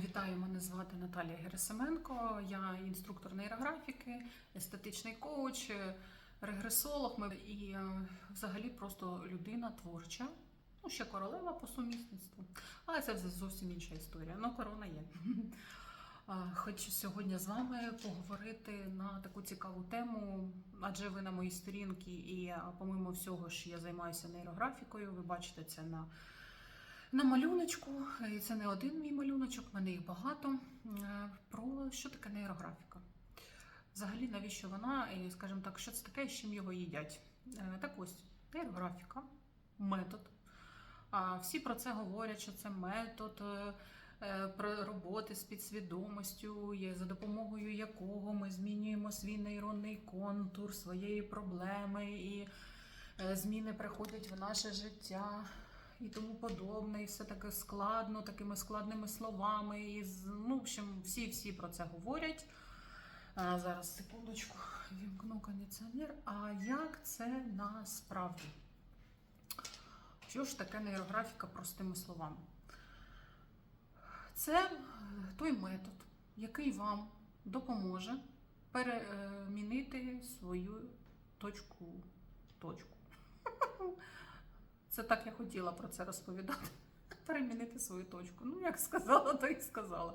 Вітаю, мене звати Наталія Герасименко. Я інструктор нейрографіки, естетичний коуч, регресолог Ми- і е, взагалі просто людина творча. Ну, ще королева по сумісництву. Але це зовсім інша історія. Ну, корона є. Хочу сьогодні з вами поговорити на таку цікаву тему, адже ви на моїй сторінці, і помимо всього ж я займаюся нейрографікою. Ви бачите це на на малюночку, і це не один мій малюночок, в мене їх багато. Е, Про що таке нейрографіка? Взагалі, навіщо вона, і, скажімо так, що це таке, з чим його їдять? Е, Так ось, нейрографіка, метод. Всі про це говорять, що це метод е, е, роботи з підсвідомістю, за допомогою якого ми змінюємо свій нейронний контур своєї проблеми, і е, зміни приходять в наше життя і тому подобне, і все таке складно, такими складними словами. І ну, в общем, всі-всі про це говорять. А, зараз секундочку, вімкну кондиціонер. А як це насправді? Що ж таке нейрографіка простими словами? Це е, той метод, який вам допоможе перемінити свою точку. точку. Це так я хотіла про це розповідати. Перемінити свою точку. Ну, як сказала, то і сказала.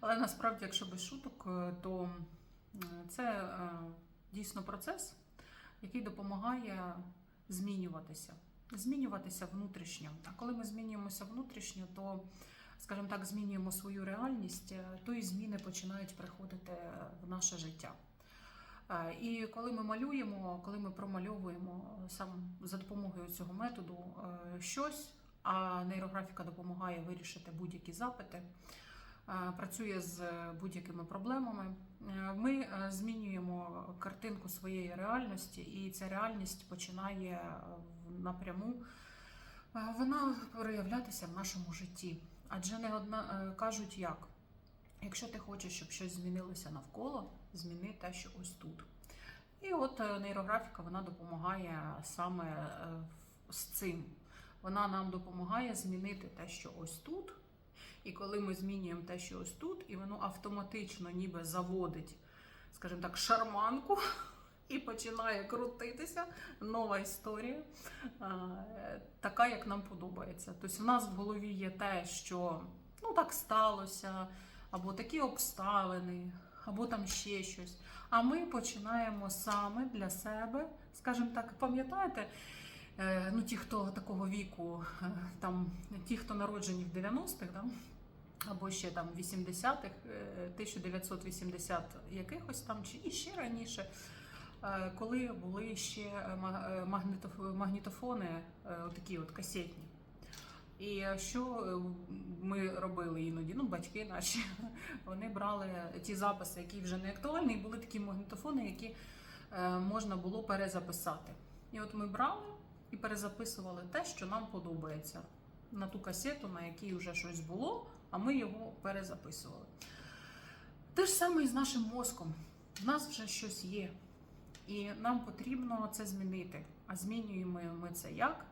Але насправді, якщо без шуток, е, то це е, дійсно процес, який допомагає змінюватися. Змінюватися внутрішньо. А коли ми змінюємося внутрішньо, то, скажімо так, змінюємо свою реальність, е, то і зміни починають приходити в наше життя. Е, І коли ми малюємо, коли ми промальовуємо сам за допомогою цього методу е, щось, а нейрографіка допомагає вирішити будь-які запити, е, працює з будь-якими проблемами, е, ми е, змінюємо картинку своєї реальності, і ця реальність починає е, напряму е, вона проявлятися в нашому житті. Адже не одна е, кажуть як. Якщо ти хочеш, щоб щось змінилося навколо, зміни те, що ось тут. І от е, нейрографіка вона допомагає саме е, з цим. Вона нам допомагає змінити те, що ось тут. І коли ми змінюємо те, що ось тут, і воно автоматично ніби заводить, скажімо так, шарманку. І починає крутитися нова історія, е, така, як нам подобається. Тобто, в нас в голові є те, що ну так сталося, або такі обставини, або там ще щось. А ми починаємо саме для себе, скажімо так, пам'ятаєте, е, ну ті, хто такого віку, е, там ті, хто народжені в 90-х, да? або ще там 80-х, е, 1980 якихось там, чи і ще раніше. е, Коли були ще е, ма- е, магнітоф- магнітофони, е, такі от касетні. І що е, ми робили іноді? Ну, батьки наші вони брали ті записи, які вже не актуальні, і були такі магнітофони, які е, можна було перезаписати. І от ми брали і перезаписували те, що нам подобається на ту касету, на якій вже щось було, а ми його перезаписували. Те ж саме і з нашим мозком. В нас вже щось є, і нам потрібно це змінити. А змінюємо ми це як?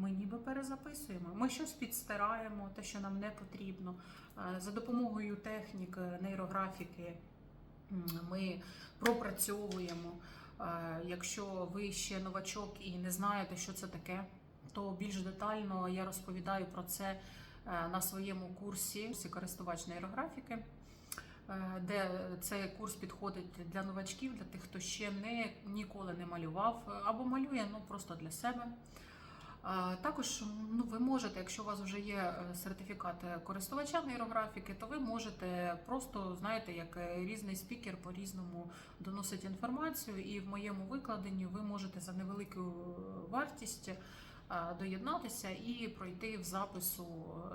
Ми ніби перезаписуємо. Ми щось підстираємо, те, що нам не потрібно. Е, За допомогою технік е, нейрографіки ми пропрацьовуємо. Е, Якщо ви ще новачок і не знаєте, що це таке, то більш детально я розповідаю про це на своєму курсі користувач нейрографіки. Де цей курс підходить для новачків, для тих, хто ще не ніколи не малював або малює ну просто для себе. Також ну, ви можете, якщо у вас вже є е, сертифікат е, користувача нейрографіки, то ви можете просто, знаєте, як е, різний спікер по-різному доносить інформацію, і в моєму викладенні ви можете за невелику вартість доєднатися і пройти в запису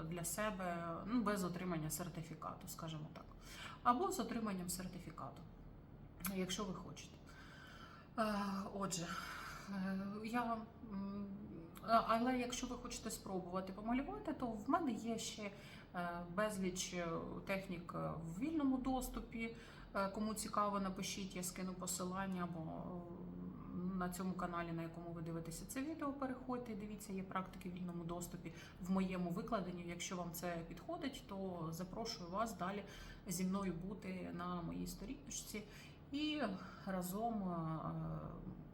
для себе ну, без отримання сертифікату, скажімо так, або з отриманням сертифікату, якщо ви хочете. Отже, я. А- Але якщо ви хочете спробувати помалювати, то в мене є ще е, безліч е, технік е, в вільному доступі. Е, Кому цікаво, напишіть, я скину посилання або е, на цьому каналі, на якому ви дивитеся це відео, переходьте і дивіться, є практики в вільному доступі в моєму викладенні. Якщо вам це підходить, то запрошую вас далі зі мною бути на моїй сторіночці і разом е,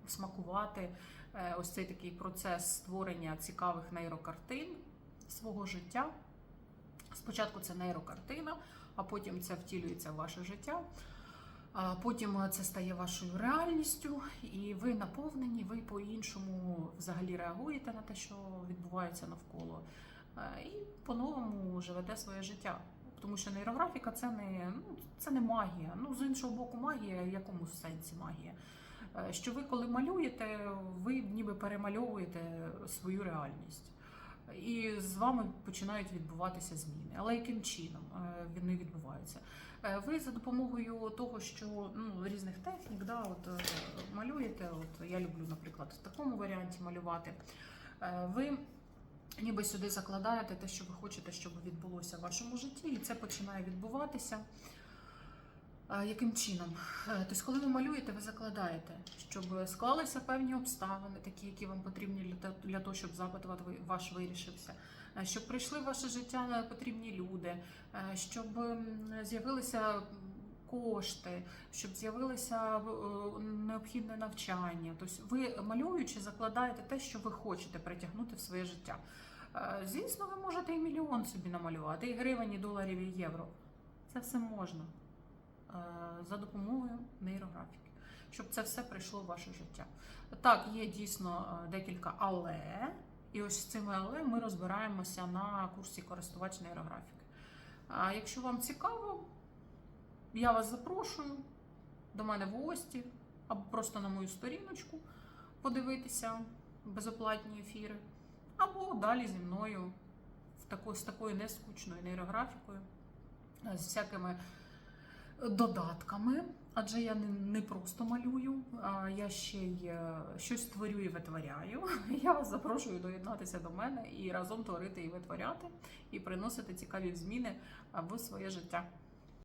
смакувати е, ось цей такий процес створення цікавих нейрокартин свого життя. Спочатку це нейрокартина, а потім це втілюється в ваше життя. А потім це стає вашою реальністю, і ви наповнені, ви по-іншому взагалі реагуєте на те, що відбувається навколо, Е, і по-новому живете своє життя. Тому що нейрографіка це не, ну, це не магія. Ну, з іншого боку, магія, в якому сенсі магія? Е, Що ви, коли малюєте, ви ніби перемальовуєте свою реальність. І з вами починають відбуватися зміни. Але яким чином е, вони відбуваються? Е, Ви за допомогою того, що ну, різних технік, да, от, малюєте. От я люблю, наприклад, в такому варіанті малювати. Ви ніби сюди закладаєте те, що ви хочете, щоб відбулося в вашому житті, і це починає відбуватися. Яким чином? Е, Тобто, коли ви малюєте, ви закладаєте, щоб склалися певні обставини, такі, які вам потрібні для того, щоб запит ва- ваш вирішився, Е, щоб прийшли в ваше життя потрібні люди, е, щоб з'явилися кошти, щоб з'явилося необхідне навчання. Тобто, ви малюючи, закладаєте те, що ви хочете притягнути в своє життя. Звісно, ви можете і мільйон собі намалювати, і гривень, і доларів, і євро. Це все можна за допомогою нейрографіки, щоб це все прийшло в ваше життя. Так, є дійсно е, декілька але, і ось з цими але ми розбираємося на курсі користувач нейрографіки. А якщо вам цікаво, я вас запрошую до мене в гості або просто на мою сторіночку подивитися безоплатні ефіри, або далі зі мною в таку, з такою нескучною нейрографікою, е, з всякими додатками. Адже я не, просто малюю, а я ще й е, щось творю і витворяю. Я вас запрошую доєднатися до мене і разом творити і витворяти, і приносити цікаві зміни в своє життя.